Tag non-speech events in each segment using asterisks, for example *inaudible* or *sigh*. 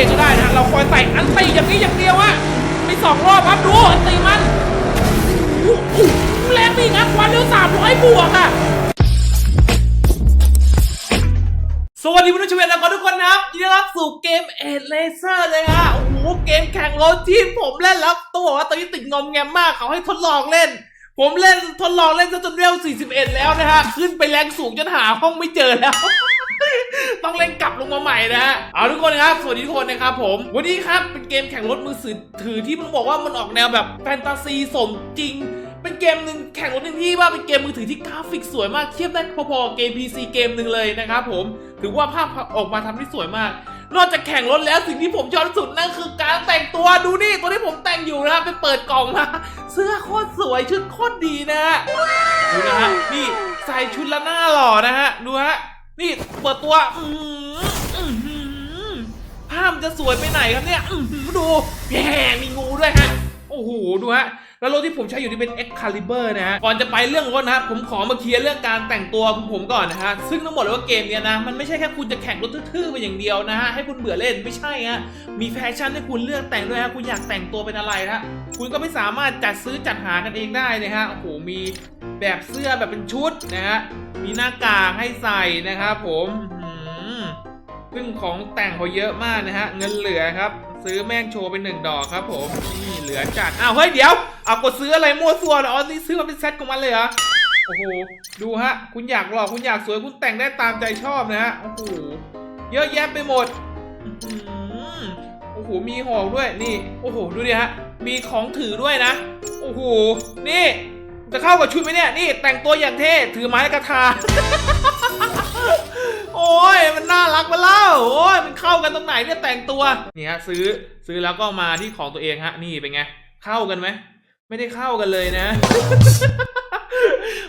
องก็ได้นะ เราคอยใส่อันตีอย่างนี้อย่างเดียวอะไม่สองรอบครับดูอันตีมันแรงดีครับความเร็วสามร้อยบวกอะสวัสดีผู้ชมและทุกคนนะครับยินดีรับสู่เกมเอ็ดเลเซอร์เลยฮะโอ้โหเกมแข่งรถที่ผมเล่นแล้วตัวบอกว่าตอนนี้ติดงอมแงมมากเขาให้ทดลองเล่น ผมเล่นทดลองเล่นจนเร็ว41 แล้วนะฮะขึ้นไปแรงสูงจนหาห้องไม่เจอแล้ว ต้องเล่นกลับลงมาใหม่นะฮะเอาทุกคนครับ สวัสดีทุกคนนะครับผม วันนี้ครับเป็นเกมแข่งรถมือถือที่มันบอกว่ามันออกแนวแบบแฟนตาซีสมจริงเป็นเกมหนึ่งแข่งรถหนึ่งที่ว่าเป็นเกมมือถือที่กราฟิกสวยมากเทียบได้พอๆเกม PC เกมหนึ่งเลยนะครับผมถือว่าภาพออกมาทำได้สวยมาก นอกจากแข่งรถแล้วสิ่งที่ผมชอบที่สุดนั่นคือการแต่งตัวดูนี่ตัวที่ผมแต่งอยู่นะครับไปเปิดกล่องมาเสื้อโคตรสวยชุดโคตรดีนะฮะดูนะฮะนี่ใส่ชุดละหน้าหล่อนะฮะดูฮะ นี่เปิดตัวอืภาพมันจะสวยไปไหนครับเนี่ยดูแย่มีงูด้วยฮะ โอ้โห ดูฮะ แล้วรถที่ผมใช้อยู่นี่เป็น Excalibur นะฮะ ก่อนจะไปเรื่องรถนะฮะผมขอมาเคลียร์เรื่องการแต่งตัวของผมก่อนนะฮะ ซึ่งต้องบอกเลยว่าเกมเนี้ยนะ มันไม่ใช่แค่คุณจะแข่งรถทื่อๆไปอย่างเดียวนะฮะ ให้คุณเบื่อเล่นไม่ใช่ฮะ มีแฟชั่นให้คุณเลือกแต่งด้วยฮะ คุณอยากแต่งตัวเป็นอะไรฮะ คุณก็ไม่สามารถจัดซื้อจัดหากันเองได้นะฮะ โอ้โห มีแบบเสื้อแบบเป็นชุดนะฮะ มีหน้ากากให้ใส่นะครับผมซึ่งของแต่งเขาเยอะมากนะฮะ เงินเหลือครับ ซื้อแม่งโชว์ไปหนึ่งดอกครับผมนี่เหลือจัดอ้าวเฮ้ยเดี๋ยวเอากดซื้ออะไรมั่วซั่วเหรออ๋อซื้อมาเป็นเซ็ตของมันเลยเหรอโอ้โหดูฮะ คุณอยากหล่อคุณอยากสวยคุณแต่งได้ตามใจชอบนะฮะโอ้โหเยอะแยะไปหมดโอ้โหมีหอกด้วยนี่โอ้โหดูดิฮะมีของถือด้วยนะโอ้โหนี่จะเข้ากับชุดไหมเนี่ยนี่แต่งตัวอย่างเท่ถือไม้กระทา โอ้ยมันน่ารักมาเล่าโอ้ยมันเข้ากันตรงไหนเนี่ยแต่งตัวนี่ฮะซื้อซื้อแล้วก็มาที่ของตัวเองฮะนี่เป็นไงเข้ากันไหมไม่ได้เข้ากันเลยนะ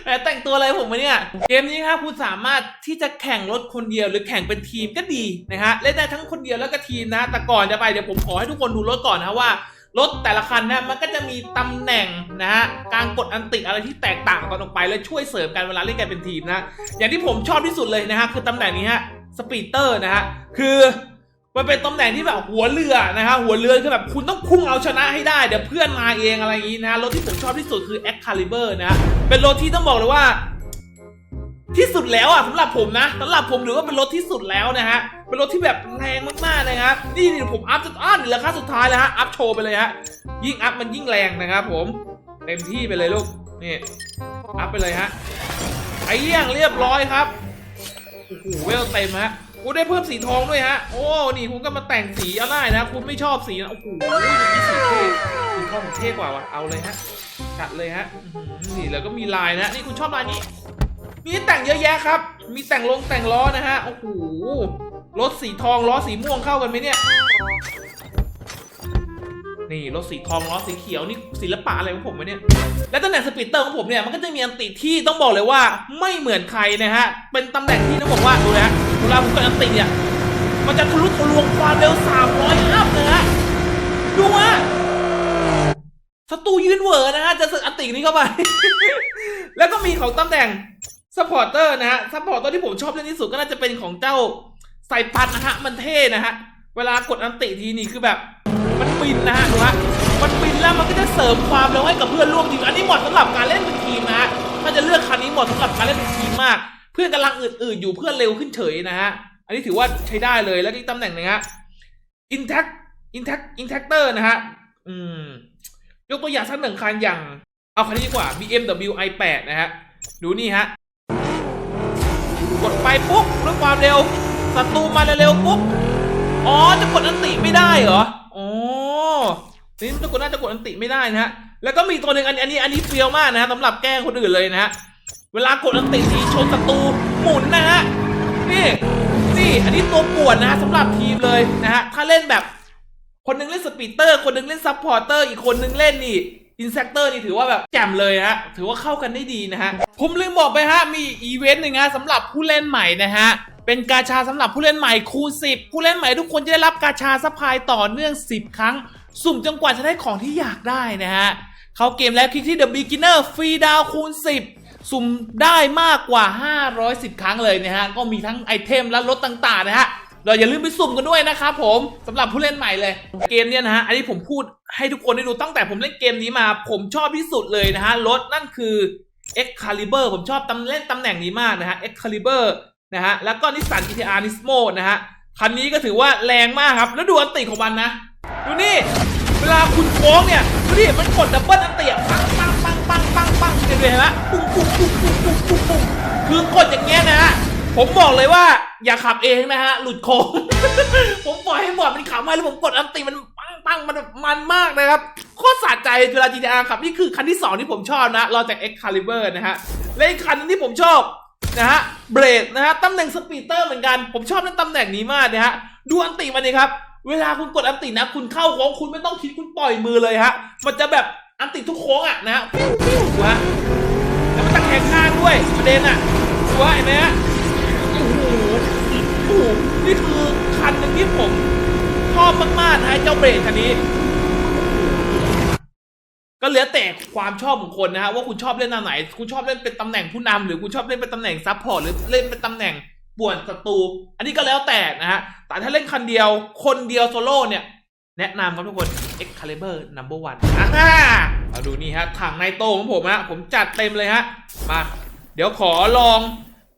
แหมแต่งตัวอะไรผมวะเนี่ย เกมนี้ครับคุณสามารถที่จะแข่งรถคนเดียวหรือแข่งเป็นทีมก็ดีนะฮะเล่นได้ทั้งคนเดียวแล้วก็ทีมนะ แต่ก่อนจะไปเดี๋ยวผมขอให้ทุกคนดูรถก่อนนะว่า รถแต่ละคันนะมันก็จะมีตำแหน่งนะฮะการกดอันติอะไรที่แตกต่างกันออกไปและช่วยเสริมกันเวลาเล่นกันเป็นทีมนะอย่างที่ผมชอบที่สุดเลยนะฮะคือตำแหน่งนี้ฮะสปีดเตอร์นะฮะคือมันเป็นตำแหน่งที่แบบหัวเรือนะฮะหัวเรือคือแบบคุณต้องพุ่งเอาชนะให้ได้ เดี๋ยวเพื่อนมาเองอะไรอย่างนี้นะรถที่ผมชอบที่สุดคือ Excalibur นะฮะเป็นรถที่ต้องบอกเลยว่า ที่สุดแล้วอะสำหรับผมนะสำหรับผมถือว่าเป็นรถที่สุดแล้วนะฮะเป็นรถที่แบบแรงมากๆนะครับนี่นี่ผมอัพจนอ้าวนี่ราคาสุดท้ายแล้วฮะอัพโชว์ไปเลยฮะยิ่งอัพมันยิ่งแรงนะครับผมเต็มที่ไปเลยลูกนี่อัพไปเลยฮะไอ้เยี่ยงเรียบร้อยครับโอ้โหเวลเต็มฮะกูได้เพิ่มสีทองด้วยฮะโอ้นี่คุณก็มาแต่งสีเอาได้นะ คุณไม่ชอบสีนะโอ้โหอย่างนี้สีเท่สีทองเท่กว่าวะเอาเลยฮะจัดเลยฮะหนี่แล้วก็มีลายนะนี่คุณชอบลายนี้ มีแต่งเยอะแยะครับ มีแต่งลงแต่งล้อนะฮะ โอ้โห รถสีทองล้อสีม่วงเข้ากันไหมเนี่ย นี่รถสีทองล้อสีเขียวนี่ศิลปะอะไรของผมวะเนี่ย และตำแหน่งสปีดเตอร์ของผมเนี่ยมันก็จะมีอันติที่ต้องบอกเลยว่าไม่เหมือนใครนะฮะ เป็นตำแหน่งที่ต้องบอกว่าดูนะฮะเวลาผมกดอันติเนี่ย มันจะทะลุทะลวงความเร็ว300อัพนะฮะ ดูฮะศัตรูยืนเหวอนะฮะ จะสึกอันตินี้เข้าไป แล้วก็มีของตำแหน่ง ซัพพอร์เตอร์นะฮะซัพพอร์เตอร์ที่ผมชอบเล่นที่สุดก็น่าจะเป็นของเจ้าไซปันนะฮะ มันเท่นะฮะ เวลากดอันติทีนี่คือแบบ มันบินนะฮะดูฮะมันบินแล้วมันก็จะเสริมความเร็วให้กับเพื่อนร่วมทีม อันนี้เหมาะสำหรับการเล่นเป็นทีมนะฮะ ถ้าจะเลือกคันนี้เหมาะสำหรับการเล่นเป็นทีมมาก เพื่อนกำลังอื่นๆอยู่เพื่อนเร็วขึ้นเฉยนะฮะ อันนี้ถือว่าใช้ได้เลย แล้วอีกตำแหน่งหนึงฮะ intact intact intactor นะฮะ อืม ยกตัวอย่างสักหนึ่งคันอย่าง เอาคันนี้ดีกว่า BMW i8 นะฮะ ดูนี่ฮะ กดไปปุ๊บด้วยความเร็วศัตรูมาเร็วๆปุ๊บอ๋อจะกดอันติไม่ได้เหรออ๋อนี่จะกดน่าจะกดอันติไม่ได้นะฮะแล้วก็มีตัวหนึ่งอันอันนี้อันนี้เฟี้ยวมากนะฮะสำหรับแกล้งคนอื่นเลยนะฮะเวลากดอันติทีชนศัตรูหมุนนะฮะนี่นี่อันนี้ตัวปวนนะฮะสำหรับทีมเลยนะฮะถ้าเล่นแบบ คนหนึงเล่นสปีดเตอร์ คนหนึงเล่นซับพอร์เตอร์อีกคนหนึงเล่นนี่ อินเซ t เตอร์นี่ถือว่าแบบแจ่มเลยฮะ ถือว่าเข้ากันได้ดีนะฮะ ผมลืมบอกไปฮะ มีอีเวนต์หนึ่งฮะสำหรับผู้เล่นใหม่นะฮะ เป็นกาชาสำหรับผู้เล่นใหม่คูณ10 ผู้เล่นใหม่ทุกคนจะได้รับกาชาซัพพลายต่อเนื่อง 10 ครั้ง สุ่มจนกว่าจะได้ของที่อยากได้นะฮะ เข้าเกมแล้วคลิกที่ The Beginner ฟรีดาวคูณ 10 สุ่มได้มากกว่า 510 ครั้งเลยนะฮะ ก็มีทั้งไอเทมและรถต่างๆนะฮะ เราอย่าลืมไปสุ่มกันด้วยนะครับผมสำหรับผู้เล่นใหม่เลย เกมเนี้ยนะฮะอันนี้ผมพูดให้ทุกคนได้ดูตั้งแต่ผมเล่นเกมนี้มา ผมชอบที่สุดเลยนะฮะรถนั่นคือ Excalibur ผมชอบตำเล่นตำแหน่งนี้มากนะฮะ Excalibur นะฮะแล้วก็นิสสัน GTR Nismo นะฮะคันนี้ก็ถือว่าแรงมากครับ แล้วดูอันติของมันนะ ดูนี่ เวลาคุณโค้งเนี่ย ดูดิมันกดดับเบิลอันติปังปังปังปังปังปังเห็นไหมฮะปุ้งปุ้งปุ้งปุ้งปุ้งปุ้งปุ้งคือ กดอย่างเงี้ยนะฮะ ผมบอกเลยว่าอย่าขับเองนะฮะ หลุดโค้ง ผมปล่อยให้บอร์ดมันขับมาแล้วผมกดอันติมันปังปังมันมันมากนะครับ โคตรสะใจเวลา GTR ขับ นี่คือคันที่สองที่ผมชอบนะรอจาก Excalibur นะฮะ และอีกคันนึงที่ผมชอบนะฮะเบรดนะฮะตำแหน่งสปีดเตอร์เหมือนกัน ผมชอบในตำแหน่งนี้มากนะฮะ ดูอันติมันเลยครับ เวลาคุณกดอันตินะ คุณเข้าโค้งคุณไม่ต้องคิดคุณปล่อยมือเลยฮะ มันจะแบบอันติทุกโค้งอะนะฮะปิ้วปิ้วฮะแล้วมันตะแคงข้างด้วยประเด็นอะดูว่าเห็นไหมฮะ โอ้โหนี่คือคันหนึ่งที่ผมชอบมากๆนะฮะเจ้าเบรดคันนี้ ก็เหลือแต่ความชอบของคนนะฮะว่าคุณชอบเล่นแนวไหน คุณชอบเล่นเป็นตำแหน่งผู้นำหรือคุณชอบเล่นเป็นตำแหน่งซับพอร์ตหรือเล่นเป็นตำแหน่งป่วนศัตรู อันนี้ก็แล้วแต่นะฮะ แต่ถ้าเล่นคันเดียว คนเดียวโซโล่เนี่ย แนะนำครับทุกคน Excalibur Number One อ่ามาดูนี่ฮะถังไนโตของผมฮะผมจัดเต็มเลยฮะ มา เดี๋ยวขอลอง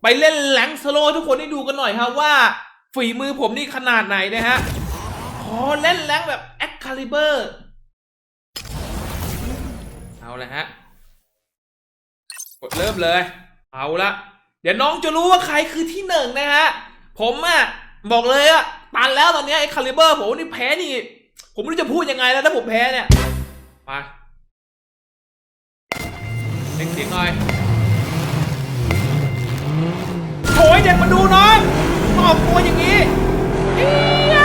ไปเล่นแหลงสโลทุกคนให้ดูกันหน่อยครับว่า ฝีมือผมนี่ขนาดไหนนะฮะ ขอเล่นแหลงแบบ Excalibur เอาเลยฮะ กดเริ่มเลย เอาละ เดี๋ยวน้องจะรู้ว่าใครคือที่หนึ่งนะฮะ ผมอะบอกเลยอะตันแล้วตอนนี้ไอ้คาลิเบอร์ผมนี่แพ้นี่ ผมไม่รู้จะพูดยังไงแล้วถ้าผมแพ้เนี่ย มาเด็กเสียงหน่อย โอยเด็กมาดูน้องตอบตัวอย่างนี้เอี๊ยะ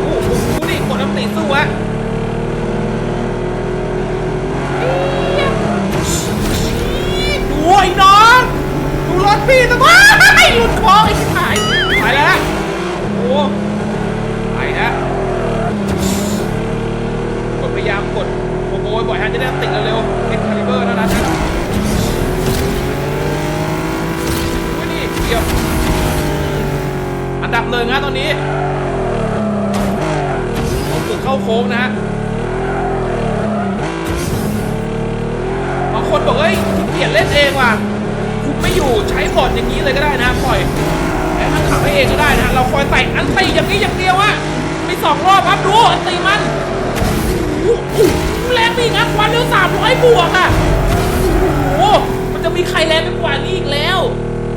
โอ้โหดูนี่กดน้ำตีสู้อะดูไอ้น้องดูรถพี่สบายหลุดคอไอ้ชิบหายไปแล้วฮะโอ้ไปแล้วกดพยายามกดโอ้โหบ่อยฮะจะได้ติดเร็วๆเอ็กคาลิเบอร์นั่นนะอุ้ยนี่เดียว อันดับห นี้ผมฝึกเข้าโค้งนะฮะบางคนบอกเอ้ยคุณเปลี่ยนเล่นเองว่ะคุณไม่อยู่ใช้บอร์ดอย่างนี้เลยก็ได้นะปล่อยให้มันขับให้เองก็ได้นะเราคอยใส่อันตีอย่างนี้อย่างเดียวอะไม่สองรอบครับดูอันตีมันแรงดีนะความเร็วสามร้อยบวกอะโอ้โหมันจะมีใครแรงไปกว่านี้อีกแล้ว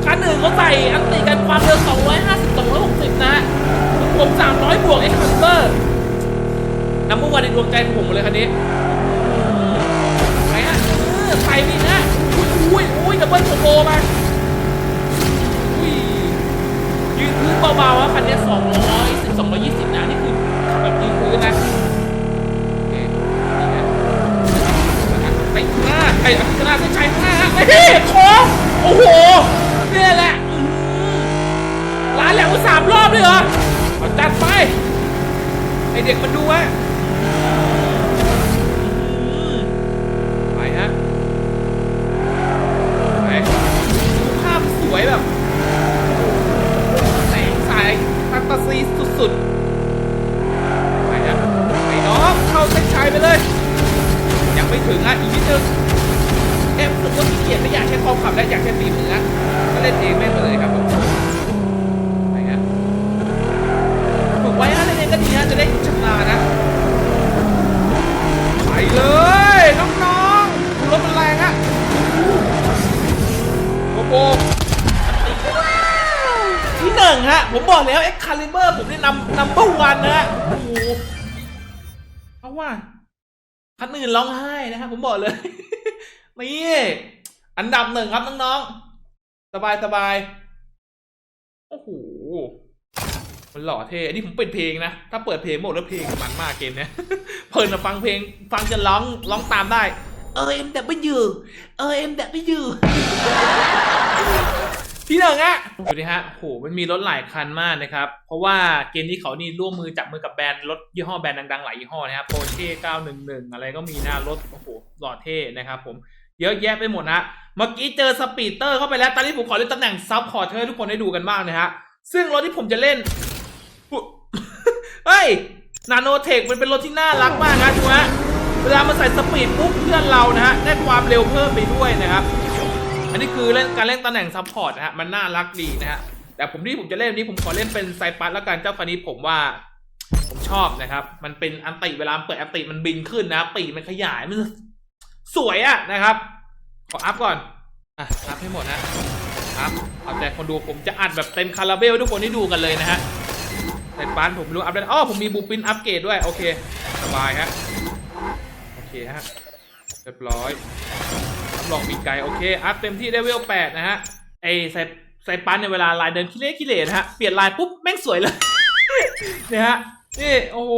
คันหนึ่งเขาใส่อันตีกันความเร็ว250 260นะ ผม 300 บวกเอ็กซ์คันเบอร์น้ำมันวันในดวงใจของผมหมดเลยคันนี้ไปฮะไปนี่นะอุ้ยอุ้ยอุ้ยดับเบิลโคโบมาอุ้ยยืนพื้นเบาๆอะคันนี้สองร้อยสิบสองร้อยยี่สิบนะนี่คือขับแบบยืนพื้นนะโอเคนี่ฮะไปข้างหน้าไปข้างหน้าเส้นชัยข้างหน้าฮะไปดิโค้งโอ้โหเนี่ยแหละร้านแหลมสามรอบเลยเหรอ จัดไป ไอเด็กมันดูวะไปฮะไปภาพสวยแบบแสงสายแฟนตาซีสุดๆ นึ่งครับน้องๆ สบายสบายๆโอ้โห มันหล่อเท่ อันนี้ผมเปิดเพลงนะ ถ้าเปิดเพลงหมดแล้วเพลงมันมากเกมเนี้ยเพลินอะฟังเพลง ฟังจะร้องร้องตามได้เออเอ็มแบบไม่ยืเออเอ็มแบบไม่ยืที่หนึ่งอะดูดิฮะโหมันมีรถหลายคันมากนะครับ เพราะว่าเกมนี้เขานี่ร่วมมือจับมือกับแบรนด์รถยี่ห้อแบรนด์ดังๆ หลายยี่ห้อนะครับโปรเช่911 อะไรก็มีหนะรถ โอ้โหหล่อเท่นะครับผม เยอะแยะไปหมดนะเมื่อกี้เจอสปีดเตอร์เข้าไปแล้ว ตอนนี้ผมขอเล่นตำแหน่งซับพอร์เทอร์ทุกคนได้ดูกันบ้างนะฮะ ซึ่งรถที่ผมจะเล่นเฮ้ยนาโนเทคมันเป็นรถที่น่ารักมากนะถูกไหมเวลามันใส่สปีดปุ๊บเพื่อนเรานะฮะได้ความเร็วเพิ่มไปด้วยนะครับอันนี้คือเล่นการเล่นตำแหน่งซัพพอร์ตนะฮะมันน่ารักดีนะฮะแต่ผมที่ผมจะเล่นวันนี้ผมขอเล่นเป็นไซปัสแล้วกันเจ้าคันนี้ผมว่าผมชอบนะครับ มันเป็นอันติเวลาเปิดอันติมันบินขึ้นนะ ปีกมันขยายมัน สวยอะนะครับขออัพก่อนอะอัพให้หมดนะอัพเอาแต่คนดูผมจะอัดแบบเต็มคาราเบลทุกคนได้ดูกันเลยนะฮะไซปัสผมรู้อัพได้อ๋อผมมีบูปินอัพเกรดด้วย โอเค สบายฮะโอเคฮะเรียบร้อยรับรองปีไก่โอเค อัพเต็มที่ได้เวลแปดนะฮะไอไซไซปันในเวลาลายเดินคิเล่คิเล่นะฮะ เปลี่ยนลายปุ๊บ แม่งสวยเลยเนี่ยฮะ นี่โอ้โห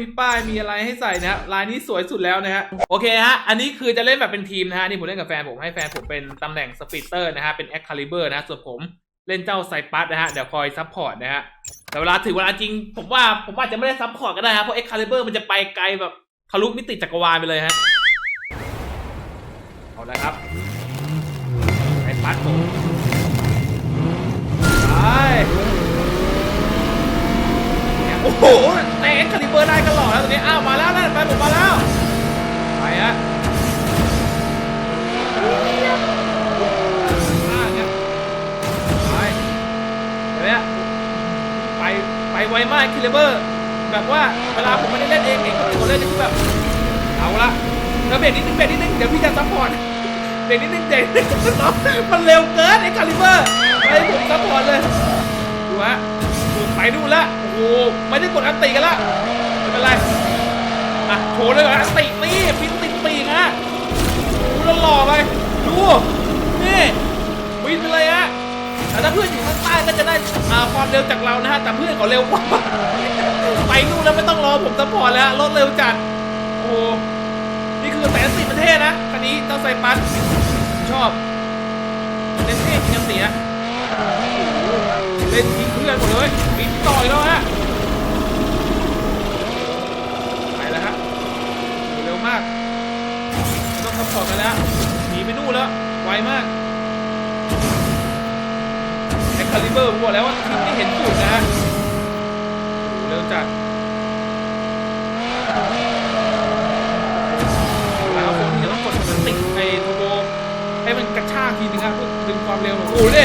มีป้ายมีอะไรให้ใส่นะฮะลายนี้สวยสุดแล้วนะฮะโอเคฮะอันนี้คือจะเล่นแบบเป็นทีมนะฮะนี่ผมเล่นกับแฟนผมให้แฟนผมเป็นตำแหน่งสปีดเตอร์นะฮะเป็นแอคคาลิเบอร์นะฮะส่วนผมเล่นเจ้าไซปัสนะฮะเดี๋ยวคอยซัพพอร์ตนะฮะแต่เวลาถึงเวลาจริง ผมว่าผมว่าจะไม่ได้ซัพพอร์ตก็ได้ฮะเพราะเอ็กคาลิเบอร์มันจะไปไกลแบบทะลุมิติจักรวาลไปเลยฮะเอาละครับไอ้ปัดผมไป โอ้โหแต่เอ็กคาลิเบอร์ได้กันหล่อแล้วตอนนี้ อ้าว มาแล้วนั่นไปผมมาแล้ว ไปฮะไป ไปไปไวมากคิลเลเบอร์ แบบว่าเวลาผมไม่ได้เล่นเองเองคนอื่นเขาเล่นนี่แบบ เอาละแล้วเบรกนิดนึงเบรกนิดนึงเดี๋ยวพี่จะซัพพอร์ตเบรกนิดนึงเบรกนิดนึงมันเร็วเกินไอ้คาลิเบอร์ไปผมซัพพอร์ตเลยดูฮะไปดูนละ โอ้โหไม่ได้กดอันติกันละไม่เป็นไรอะโชว์เลยก่อนอันตินี่พินติดปีกฮะดูแล้วหล่อไปดูนี่บินไปเลยฮะแต่ถ้าเพื่อนอยู่ข้างใต้ก็จะได้อ่าความเร็วจากเรานะฮะแต่เพื่อนเขาเร็วกว่าไปนู่นแล้วไม่ต้องรอผมซัพอร์ตแล้วรถเร็วจัดโอ้นี่คือแสนสี่ประเทศนะคันนี้เจ้าไซปัสชอบเล่นเท่จริงเสียเล่นทิ้งเพื่ อนหมดเลยบินต่อยแล้วฮะไปแล้วฮะเร็วมากต้องซัพพอกันแล้วหนีไปนู่นแล้วไวมากแอคคาลิเบอร์บอกแล้วว่าไม่เห็นสุดนะฮะเร็วจัดแล้วคนที่จะต้องกดสติกไอ้โทโบให้มันกระชากทีนึงครับเพื่อดึงความเร็วโอ้โหดิ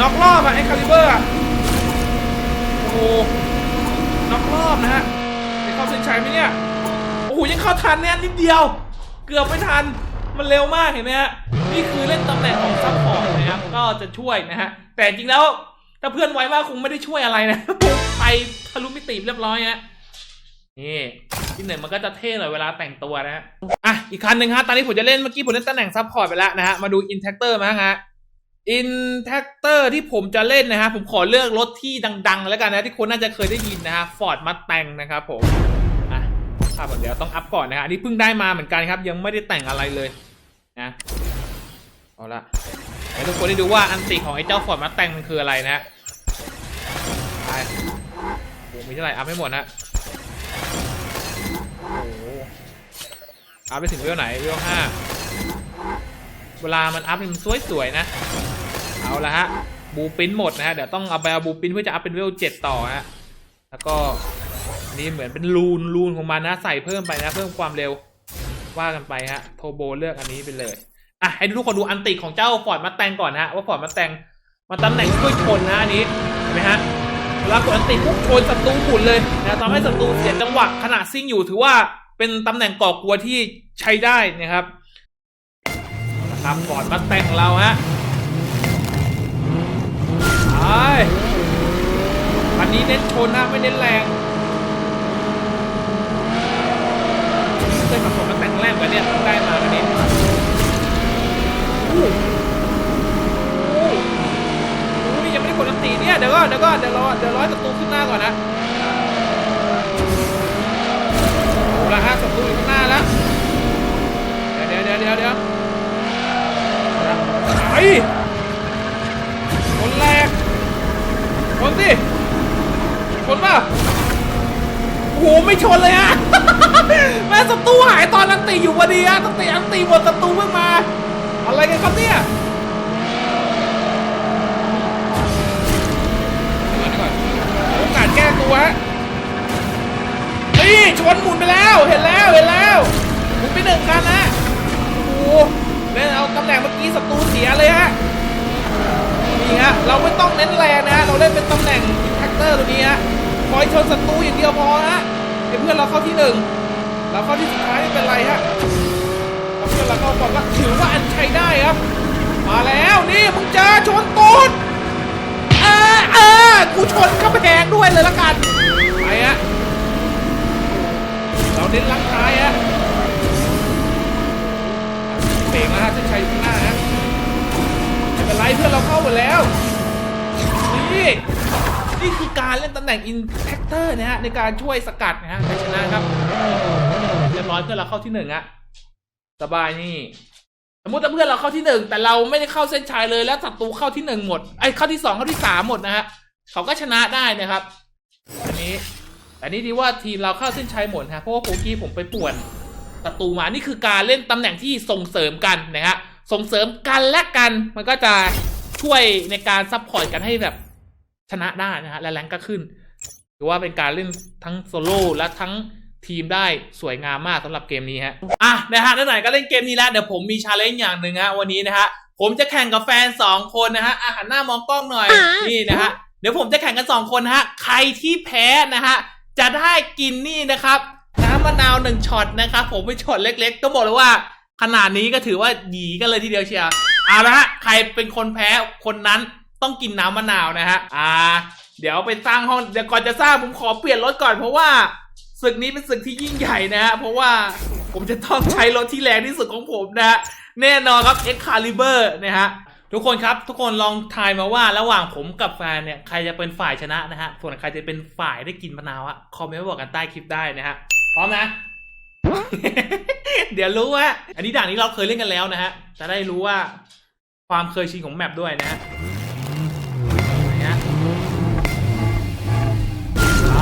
น็อกรอบอะไอ้คาลิเบอร์อะ โอ้โหน็อกรอบนะฮะจะเข้าเส้นชัยไหมเนี่ย โอ้โหยังเข้าทันเนี่ยนิดเดียว เกือบไม่ทัน มันเร็วมากเห็นไหมฮะ นี่คือเล่นตำแหน่งของซัพพอร์ตนะครับ ก็จะช่วยนะฮะ แต่จริงแล้วถ้าเพื่อนไว้มาคงไม่ได้ช่วยอะไรนะ ไปทะลุมิติเรียบร้อยฮะ นี่ที่หนึ่งมันก็จะเท่หน่อยเวลาแต่งตัวนะฮะ อะ อีกคันหนึ่งฮะ ตอนนี้ผมจะเล่นเมื่อกี้ผมเล่นตำแหน่งซับพอร์ตไปแล้วนะฮะ มาดูอินแท c เตอร์มาฮะ อินแท c เตอร์ที่ผมจะเล่นนะฮะผมขอเลือกรถที่ดัง ๆ แล้วกันนะที่คนน่าจะเคยได้ยินนะฮะฟอร์ดมาแต่งนะครับผมอะครับเดียวต้องอัพก่อนนะฮะอันนี้เพิ่งได้มาเหมือนกันครับ ยังไม่ได้แต่งอะไรเลยนะเอาละให้ทุกคนได้ดูว่าอันติของไอ้เจ้าฟอร์ดมาแต่งมันคืออะไรนะฮะไปโอ้มีเท่าไหร่อัพให้หมดนะโอ้โหอัพไปถึงเวลไหนเวลห้าเวลามันอัพมันสวยๆนะ เอาละฮะบูปินหมดนะฮะเดี๋ยวต้องเอาไปเอาบูปินเพื่อจะอัพเป็นเวลเจ็ดต่อฮะแล้วก็อันนี้เหมือนเป็นรูนรูนของมันนะใส่เพิ่มไปนะ เพิ่มความเร็วว่ากันไปฮะโทโบเลือกอันนี้ไปเลยอะให้ทุกคนดูอันติของเจ้าฟอร์ดมาแตงก่อนนะฮะว่าฟอร์ดมาแตงมาตำแหน่งช่วยชนนะอันนี้เห็นไหมฮะเวลากดอันติปุ๊บชนศัตรูหมุนเลยนะทำให้ศัตรูเสียจังหวะขณะซิ่งอยู่ถือว่าเป็นตำแหน่งก่อกลัวที่ใช้ได้นะครับนะครับก่อนมาแต่งของเราฮะ ไปวันนี้เน้นชนนะไม่เน้นแรงเคยขับผมมาแต่งแรกกว่าเนี่ยได้มาวันนี้อู้อู้อุ้ยยังไม่ได้กดอันตีเนี่ยเดี๋ยวก่อนเดี๋ยวก่อนเดี๋ยวรอเดี๋ยวร้อยศัตรูขึ้นหน้าก่อนนะเอาละฮะศัตรูอยู่ข้างหน้าแล้วเดี๋ยวเดี๋ยวเดี๋ยวเดี๋ยวเอาละไปคนแรก คนสิ ชนป่ะโอ้โหไม่ชนเลยอะแม่ศัตรูหายตอนอันตีอยู่พอดีอะตั้งแต่อันตีหมดศัตรูเพิ่งมา อะไรกันครับเนี่ยเดี๋ยวก่อนเดี๋ยวก่อนโอกาสแก้ตัวฮะนี่ชนหมุนไปแล้วเห็นแล้วเห็นแล้วหมุนไปหนึ่งคันนะโอ้โหเล่นเอาตำแหน่งเมื่อกี้ศัตรูเสียเลยฮะ นี่ฮะเราไม่ต้องเน้นแรงนะฮะเราเล่นเป็นตำแหน่งแท็กเตอร์ตัวนี้ฮะคอยชนศัตรูอย่างเดียวพอฮะให้เพื่อนเราเข้าที่หนึ่งเราเข้าที่สุดท้ายไม่เป็นไรฮะเราเพื่อนเราเข้าก่อนก็ถือว่าอันใช้ได้ครับ มาแล้วนี่มึงเจอชนตูดเออเออกูชนกระแพงด้วยเลยละกันไปฮะเราเน้นลักท้ายฮะเบรกแล้วฮะเส้นชัยอยู่ข้างหน้าฮะ เป็นไรเพื่อนเราเข้าหมดแล้ว นี่ นี่คือการเล่นตำแหน่ง Impactor นะฮะในการช่วยสกัดนะฮะชนะครับเรียบร้อยเพื่อนเราเข้าที่หนึ่งอะสบายนี่สมมติถ้าเพื่อนเราเข้าที่หนึ่งแต่เราไม่ได้เข้าเส้นชัยเลยแล้วศัตรูเข้าที่หนึ่งหมดไอ้เข้าที่สองเข้าที่สามหมดนะฮะเขาก็ชนะได้นะครับอันนี้แต่นี่ดีว่าทีมเราเข้าเส้นชัยหมดฮะเพราะว่าโปกี้ผมไปป่วนศัตรูมานี่คือการเล่นตำแหน่งที่ส่งเสริมกันนะฮะ ส่งเสริมกันและกันมันก็จะช่วยในการซัพพอร์ตกันให้แบบชนะได้นะฮะและแรงก็ขึ้นถือว่าเป็นการเล่นทั้งโซโล่และทั้งทีมได้สวยงามมากสำหรับเกมนี้ฮะอะนะฮะไหนๆก็เล่นเกมนี้แล้วเดี๋ยวผมมีชาเลนจ์อย่างหนึ่งฮะวันนี้นะฮะผมจะแข่งกับแฟนสองคนนะฮะอะหันหน้ามองกล้องหน่อยนี่นะฮะเดี๋ยวผมจะแข่งกันสองคนนะฮะใครที่แพ้นะฮะจะได้กินนี่นะครับน้ำมะนาวหนึ่งช็อตนะครับผมเป็นช็อตเล็ก ๆ ก็บอกเลยว่า ขนาดนี้ก็ถือว่าหยีกันเลยทีเดียวเชียวเอาละฮะใครเป็นคนแพ้คนนั้นต้องกินน้ำมะนาวนะฮะอ่า เดี๋ยวไปสร้างห้องเดี๋ยวก่อนจะสร้างผมขอเปลี่ยนรถก่อนเพราะว่าศึกนี้เป็นศึกที่ยิ่งใหญ่นะฮะเพราะว่าผมจะต้องใช้รถที่แรงที่สุดของผมนะฮะแน่นอนครับ Excalibur นะฮะทุกคนครับทุกคนลองทายมาว่าระหว่างผมกับแฟนเนี่ยใครจะเป็นฝ่ายชนะนะฮะส่วนใครจะเป็นฝ่ายได้กินมะนาวอะคอมเมนต์บอกกันใต้คลิปได้นะฮะพร้อมนะ เดี๋ยวรู้ว่า อันนี้ด่านนี้เราเคยเล่นกันแล้วนะฮะ จะได้รู้ว่าความเคยชินของแมปด้วยนะฮะไหนฮะไป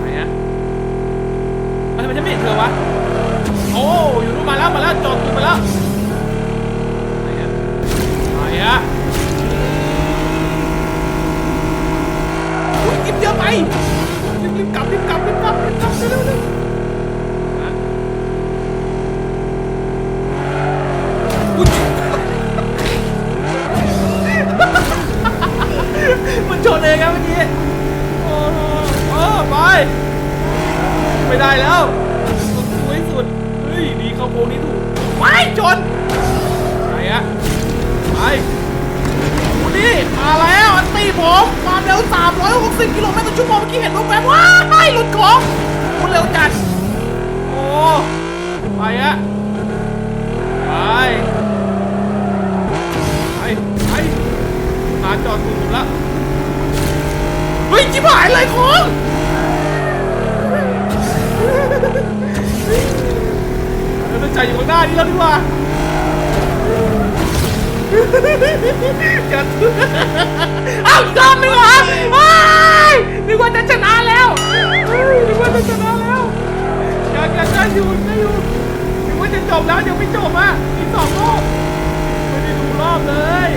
ไหนฮะเอ้ยทำไมฉันไม่เห็นเธอวะ โอ้ อยู่นู่นมาแล้ว มาแล้ว จอดตูมาแล้วไหนอะไหนอะอุ๊ยกินเยอะไปรีบรีบกลับ Absolutely. *laughs* ไปอะไปไปไปมาจอดถูผมล้วเฮ้ยจิบหายเลยค้งเราต้องใจอยู่ข้างหน้านี้แล้วดีกว่าจะเอ้าอีกรอบนึงเหรอว้า จบแล้วยังไม่จบอะอีกสองรอบไม่ได้ดูรอบเลย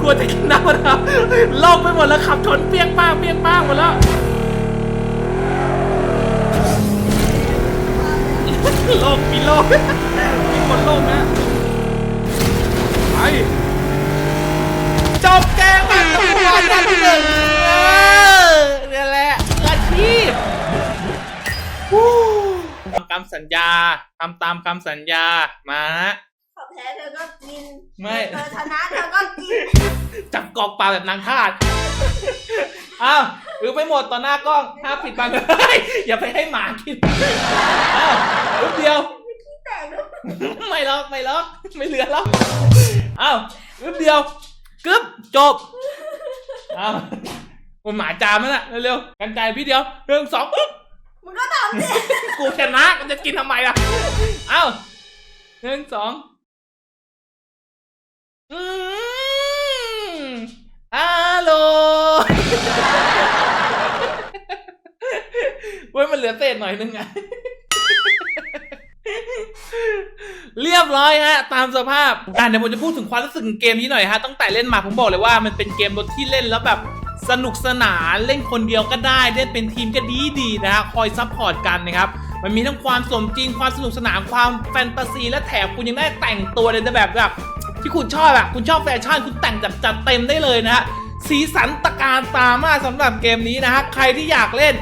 กลัวจะกินน้ำมะนาวลองไปหมดแล้วขับชนเปี้ยงป้างเปี้ยงป้างหมดแล้วโลกมีโลกมีคนโลกนะไปจบเกมแบบตัวอันที่หนึ่งเออเนี่ยแหละอาชีพทำตามสัญญาทำตามคำสัญญามาฮะ แพ้เธอก็กินไม่ เธอชนะเธอก็กินจับกอกปลาแบบนางทาสอ้าวอือไปหมดต่อหน้ากล้องห้ามปิดบังเฮ้ยอย่าไปให้หมากินอ้าวรูปเดียว แตกด้วยไม่ล็อกไม่ล็อกไม่เหลือแล้วอ้าวรูปเดียวกึ๊บจบอ้าวมันหมาจามแล้วน่ะเร็วๆกันใจพี่เดียวหนึ่งสองปึ๊บมึงก็ทำดิกูชนะมันจะกินทำไมล่ะเอ้าหนึ่งสอง อืมอร่อยเว้ยมันเหลือเศษหน่อยนึงอะเรียบร้อยฮะ ตามสภาพอะเดี๋ยวผมจะพูดถึงความรู้สึกเกมนี้หน่อยฮะตั้งแต่เล่นมาผมบอกเลยว่ามันเป็นเกมรถที่เล่นแล้วแบบสนุกสนานเล่นคนเดียวก็ได้ เล่นเป็นทีมก็ดีดีนะฮะคอยซัพพอร์ตกันนะครับมันมีทั้งความสมจริงความสนุกสนานความแฟนตาซี และแถมคุณยังได้แต่งตัวในแบบแบบ ที่คุณชอบอะคุณชอบแฟชั่นคุณแต่งจัดจัดเต็มได้เลยนะฮะสีสันตะการตามากสำหรับเกมนี้นะฮะใครที่อยากเล่น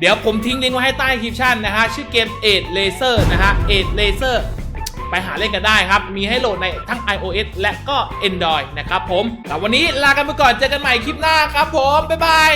เดี๋ยวผมทิ้งลิงก์ไว้ให้ใต้คลิปชั่นนะฮะชื่อเกม8 Laser นะฮะ8 Laser ไปหาเล่นกันได้ครับ มีให้โหลดในทั้ง iOS และก็ Android นะครับผมแต่วันนี้ลากันไปก่อนเจอกันใหม่คลิปหน้าครับผม บ๊ายบาย